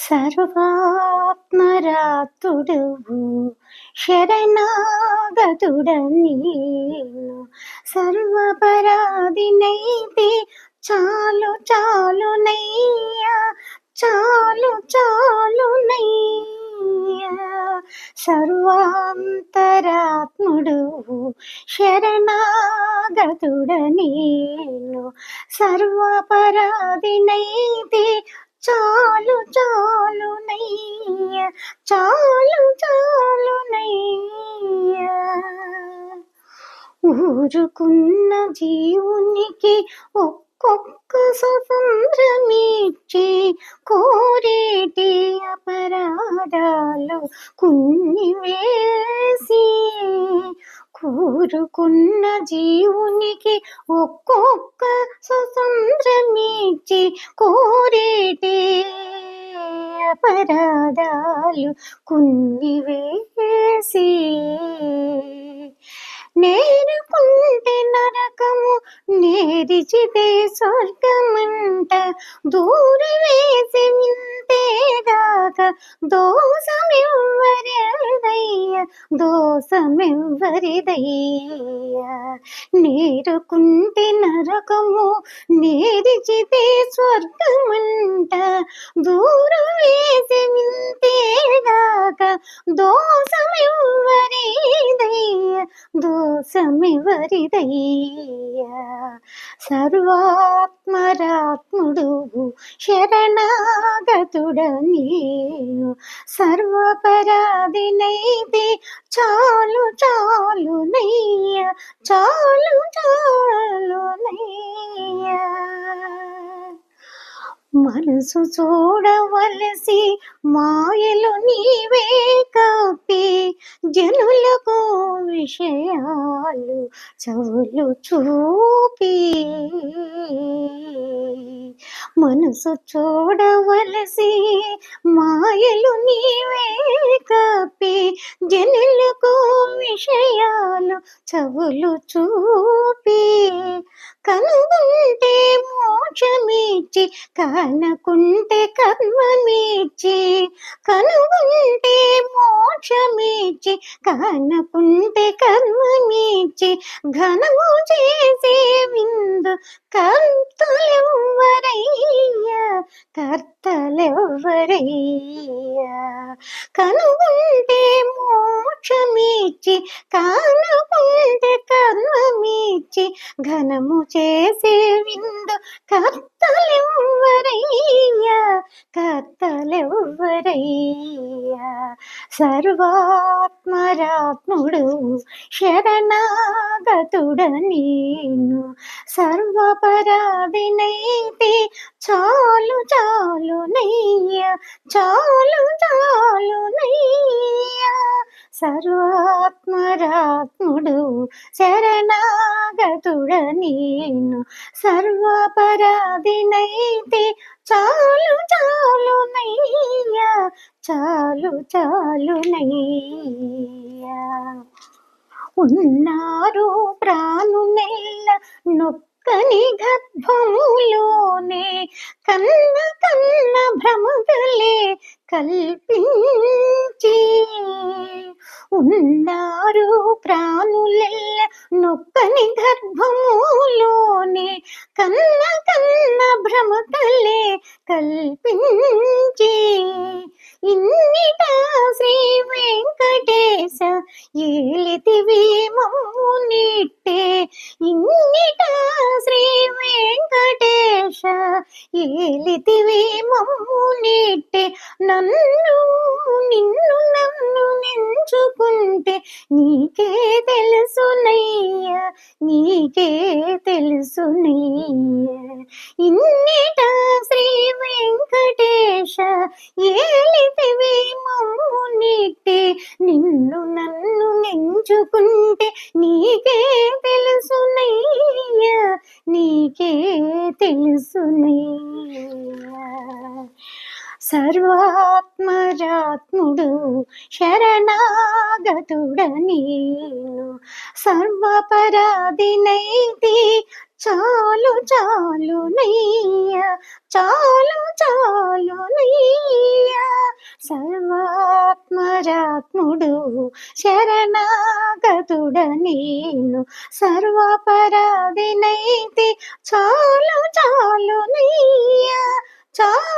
సర్వాత్మరాతుడువు శరణాగతుడ నేను. సర్వపరాధినైతే చాలు చాలు నయ్యా చాలు చాలు నయ్యా. సర్వాంతరాత్ముడు శరణాగతుడ నేను. సర్వపరాధినైతే చాలు చాలు నయ్య చాలు చాలు నయ్య. ఊరుకున్న జీవునికి ఒక్కొక్క స్వతంత్రమిచ్చి కోరేటి అపరాధాలు కొన్ని వేసి కోరుకున్న జీవునికి ఒక్కొక్క స్వతంత్రమిచ్చి కోరేటి అపరాధాలు కొన్ని వేసి నేరుకుంటే నరకము నేరిచితే స్వర్గమంట. దూరవేసి వింతేగాక దోషమివ్వరిదయ్య. దోషమివ్వరిదయ్య. నేరుకుంటే నరకము నేరిచితే స్వర్గమంట. దూరవేసి వింతేగాక దోషమివ్వరిదయ్య. దోషమివ్వరిదయ్య. దోషమివరిదయ్యా సర్వాత్మరాత్ముడు శరణాగతుడ నేను సర్వపరాధినైతే చాలు చాలు నయ్య చాలు మనసు చూడవలసి మాయలు నీవే కప్పి జనులకు విషయాలు చవులు చూపి. మనసు చూడవలసి మాయలు నీవే కప్పి జనులకు విషయాలు చెవులు చూపి కనుగొంటే మోక్షమిచ్చి కనకుంటే కర్మమిచ్చి. కనుగొంటే మోక్షమిచ్చి కనకుంటే కర్మమిచ్చి. ఘనము చేసే విందు కర్తలెవ్వరయ్యా కర్తలెవ్వరయ్యా? కనుగొంటే మోక్షమిచ్చి కానుకుంటే కర్మమిచ్చి ఘనము చేసే విందు కర్తలెవ్వరయ్యా? కర్తలెవ్వరయ్యా? సర్వాత్మరాత్ముడు శరణాగతుడ నేను. సర్వపరాధినైతే చాలు చాలు నయ్య చాలు చాలు నయ్య. సర్వాత్మరాత్ముడు శరణాగతుడ నేను. సర్వపరాధినైతే చాలు చాలు నయ్య చాలు చాలు నయ్య. ఉన్నారు ప్రాణునెల్ల నొక్కని గర్భములోనే. కన్న కన్న భ్రమగలే కల్పించి. ఉన్నారు ప్రాణులెల్ల నొక్కని గర్భములోనే. కన్న కన్న భ్రమతలే కల్పించి. ఇన్నిట శ్రీ వెంకటేశ ఏలితివేమో నిట్టే. ఇన్నిట శ్రీ వెంకటేశ ఏలితివేమో నిట్టే. నన్ను నిన్ను నన్ను నెంచుకుంటే నీకే తెలుసునయ్యా నీకే తెలుసునయ్యా ఇన్నిట శ్రీ వెంకటేశ ఏలితివి నీటే. నిన్ను నన్ను నెంచుకుంటే నీకే తెలుసునయ్యా నీకే తెలుసునయ్యా సర్వాత్మరాత్ముడు శరణాగతుడ నేను. చాలు చాలు నయ్యా. చాలు చాలు పరాత్ముడు శరణాగతుడ నేను సర్వపరాధినైతి చాలు చాలు నయ్యా చాలు.